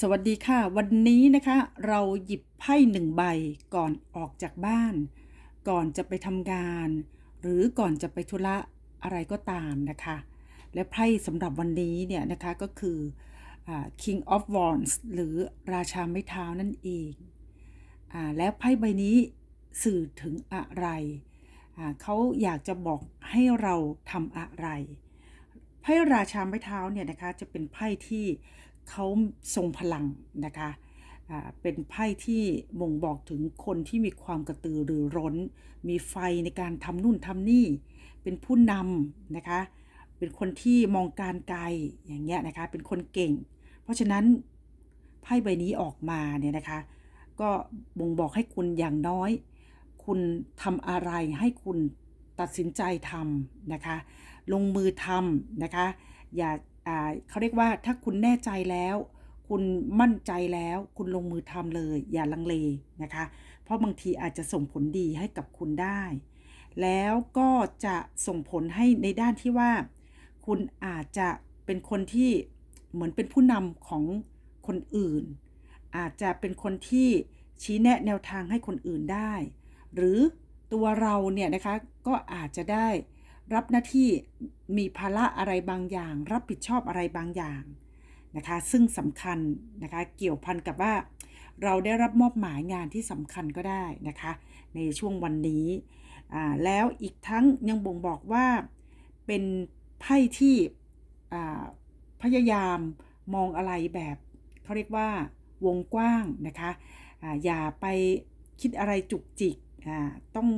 สวัสดีค่ะ วันนี้นะคะเราหยิบไพ่หนึ่งใบก่อนออกจากบ้าน ก่อนจะไปทำงาน หรือก่อนจะไปธุระอะไรก็ตามนะคะ และไพ่สำหรับวันนี้เนี่ยนะคะก็คืออ King of Wands หรือราชาไม้เท้านั่นเองอาแล้วไพ่ใบนี้สื่อถึงอะไรอ่าเขาอยากจะบอกให้เราทำอะไร ไพ่ราชาไม้เท้าเนี่ยนะคะจะเป็นไพ่ที่ เขาทรงพลังนะคะอ่าเป็นไพ่ที่บ่งบอกถึงคนที่มีความกระตือรือร้น มีไฟในการทำนู่นทำนี่ เป็นผู้นำนะคะ เป็นคนที่มองการไกลอย่างเงี้ยนะคะ เป็นคนเก่ง เพราะฉะนั้นไพ่ใบนี้ออกมาเนี่ยนะคะ ก็บ่งบอกให้คุณอย่างน้อย คุณทำอะไรให้คุณตัดสินใจทำนะคะ ลงมือทำนะคะ อย่า เขาเรียกว่าถ้าคุณแน่ใจแล้ว คุณมั่นใจแล้ว คุณลงมือทำเลย อย่าลังเลนะคะ เพราะบางทีอาจจะส่งผลดีให้กับคุณได้ แล้วก็จะส่งผลให้ในด้านที่ว่า คุณอาจจะเป็นคนที่เหมือนเป็นผู้นำของคนอื่น อาจจะเป็นคนที่ชี้แนะแนวทางให้คนอื่นได้ หรือตัวเราเนี่ยนะคะก็อาจจะได้ รับหน้าที่มีภาระอะไรบางอย่าง รับผิดชอบอะไรบางอย่างนะคะซึ่งสำคัญนะคะเกี่ยวพันกับว่า เราได้รับมอบหมายงานที่สำคัญก็ได้นะคะในช่วงวันนี้อ่าแล้วอีกทั้งยังบ่งบอกว่าเป็นไพ่ที่อ่าพยายามมองอะไรแบบเขาเรียกว่าวงกว้างนะคะอ่าอย่าไปคิดอะไรจุกจิกอ่าต้อง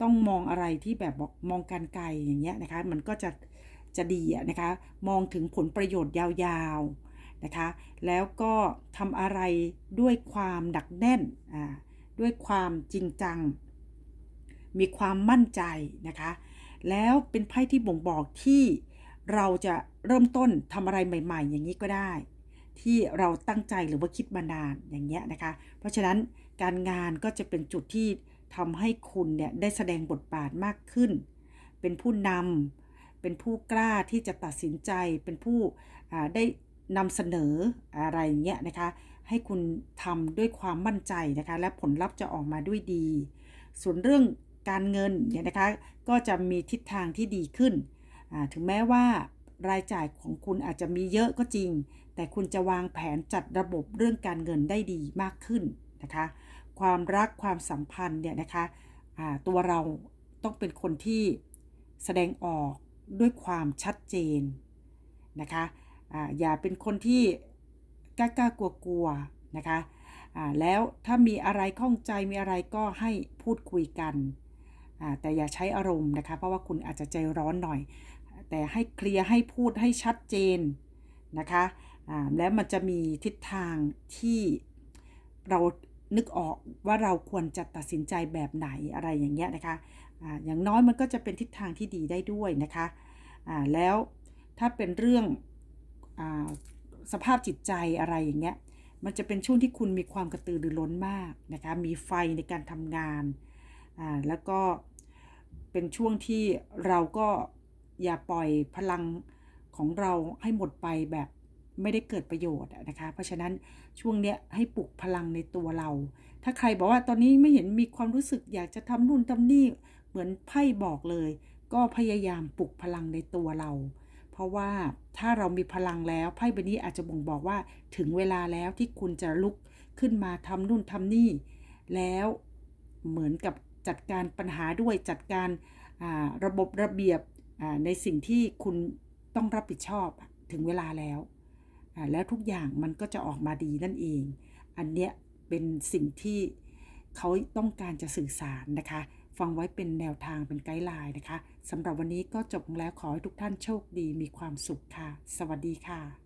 ต้องมองอะไรที่แบบบอกมองการไกลอย่างเงี้ยนะคะ มันก็จะจะดีนะคะ มองถึงผลประโยชน์ยาวๆนะคะ แล้วก็ทำอะไรด้วยความหนักแน่นอ่าด้วยความจริงจัง มีความมั่นใจนะคะ แล้วเป็นไพ่ที่บ่งบอกที่เราจะเริ่มต้นทำอะไรใหม่ ๆ อย่างนี้ก็ได้ ที่เราตั้งใจหรือว่าคิดมานานอย่างเงี้ยนะคะ เพราะฉะนั้นการงานก็จะเป็นจุดที่ ทำให้คุณเนี่ยได้แสดงบทบาทมากขึ้น เป็นผู้นำเป็นผู้กล้าที่จะตัดสินใจ เป็นผู้ได้นำเสนออะไรเงี้ยนะคะ ให้คุณทำด้วยความมั่นใจนะคะ และผลลัพธ์จะออกมาด้วยดี ส่วนเรื่องการเงินเนี่ยนะคะ ก็จะมีทิศทางที่ดีขึ้น ถึงแม้ว่ารายจ่ายของคุณอาจจะมีเยอะก็จริง แต่คุณจะวางแผนจัดระบบเรื่องการเงินได้ดีมากขึ้น นะคะ ความรักความสัมพันธ์เนี่ยนะคะตัวเราต้องเป็นคนที่แสดงออกด้วยความชัดเจนนะคะออย่าเป็นคนที่กล้ากล้ากลัวกลัวๆนะคะแล้วถ้ามีอะไรข้องใจมีอะไรก็ให้พูดคุยกันแต่อย่าใช้อารมณ์นะคะเพราะว่าคุณอาจจะใจร้อนหน่อย แต่ให้เคลียร์ให้พูดให้ชัดเจนนะคะแล้วมันจะมีทิศทางที่เรา นึกออกว่าเราควรจะตัดสินใจแบบไหนอะไรอย่างเงี้ยนะคะอ่าอย่างน้อยมันก็จะเป็นทิศทางที่ดีได้ด้วยนะคะอ่าแล้วถ้าเป็นเรื่องอสภาพจิตใจอะไรอย่างเงี้ย มันจะเป็นช่วงที่คุณมีความกระตือรือร้นมากนะคะ มีไฟในการทำงาน แล้วก็เป็นช่วงที่เราก็อย่าปล่อยพลังของเราให้หมดไปแบบ ไม่ได้เกิดประโยชน์นะคะ เพราะฉะนั้นช่วงเนี้ยให้ปลุกพลังในตัวเรา ถ้าใครบอกว่าตอนนี้ไม่เห็นมีความรู้สึกอยากจะทำนู่นทำนี่เหมือนไพ่บอกเลย ก็พยายามปลุกพลังในตัวเรา เพราะว่าถ้าเรามีพลังแล้วไพ่ใบนี้อาจจะบ่งบอกว่าถึงเวลาแล้วที่คุณจะลุกขึ้นมาทำนู่นทำนี่ แล้วเหมือนกับจัดการปัญหาด้วยจัดการาระบบระเบียบในสิ่งที่คุณต้องรับผิดชอบถึงเวลาแล้ว แล้วทุกอย่างมันก็จะออกมาดีนั่นเอง อันเนี้ยเป็นสิ่งที่เขาต้องการจะสื่อสารนะคะ ฟังไว้เป็นแนวทางเป็นไกด์ไลน์นะคะสำหรับวันนี้ก็จบแล้วขอให้ทุกท่านโชคดีมีความสุขค่ะ สวัสดีค่ะ